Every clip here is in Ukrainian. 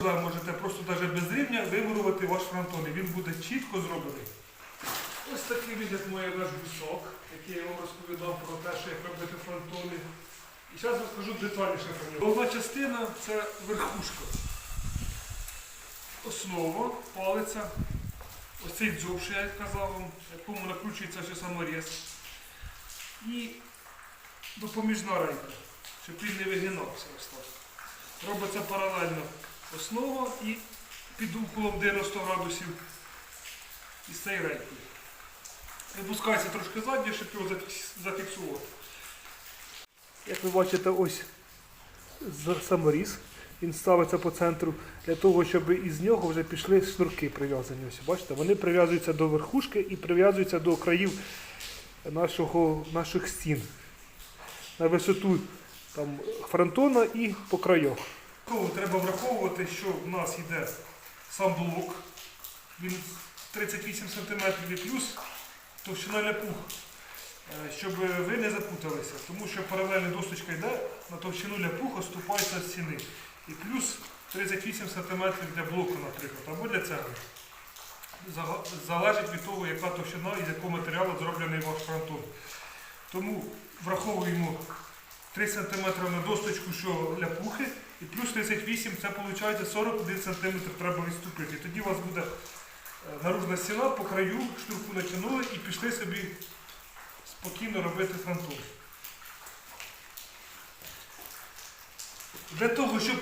Ви можете просто навіть без рівня вимурувати ваш фронтон, і він буде чітко зроблений. Ось такий вигляд має наш бусок, який я вам розповідав про те, що як робити фронтони. І зараз розкажу детальніше про нього. Головна частина це верхушка. Основа, палиця, ось цей дзьоб, що я казав вам, якому накручується ще саморіз. І допоміжна рейка, щоб він не вигинався. Робиться паралельно основа і під углом 90 градусів із цією рейкою. Випускається трошки заднє, щоб його зафіксувати. Як ви бачите, ось саморіз. Він ставиться по центру для того, щоб із нього вже пішли шнурки прив'язані. Ось бачите, вони прив'язуються до верхушки і прив'язуються до країв нашого, наших стін. На висоту там, фронтона і по краях. Треба враховувати, що в нас йде сам блок. Він 38 см і плюс товщина ляпух. Е, Щоб ви не запуталися, тому що паралельна досточка йде на товщину ляпуха ступається з стіни. І плюс 38 см для блоку, наприклад, або для цегли. Залежить від того, яка товщина і з якого матеріалу зроблений ваш фронтон. Тому враховуємо 3 см на досточку, що ляпухи, і плюс 38 це виходить 41 см треба відступити. Тоді у вас буде е, наружна стіна по краю, штурку натягнули і пішли собі спокійно робити фронтон. Для того, щоб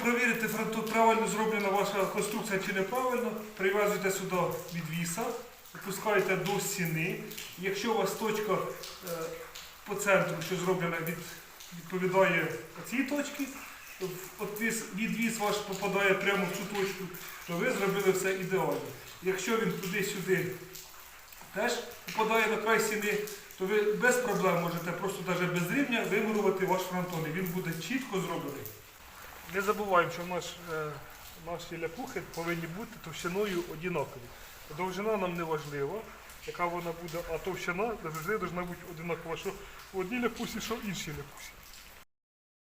фронтон, правильно зроблена ваша конструкція чи неправильно, прив'язуєте сюди відвіса, опускаєте до стіни. Якщо у вас точка е, по центру, що зроблена, від, відповідає цій точці, віс- ваш попадає прямо в цю точку, то ви зробили все ідеально. Якщо він туди-сюди теж попадає на край стіни, то ви без проблем можете просто навіть без рівня вимурувати ваш фронтон, і він буде чітко зроблений. Не забуваємо, що наш, е, наші ляпухи повинні бути товщиною однакові. Довжина нам не важлива, яка вона буде, а товщина завжди має бути одинакова, що в одній ляпусі, що в іншій ляпусі.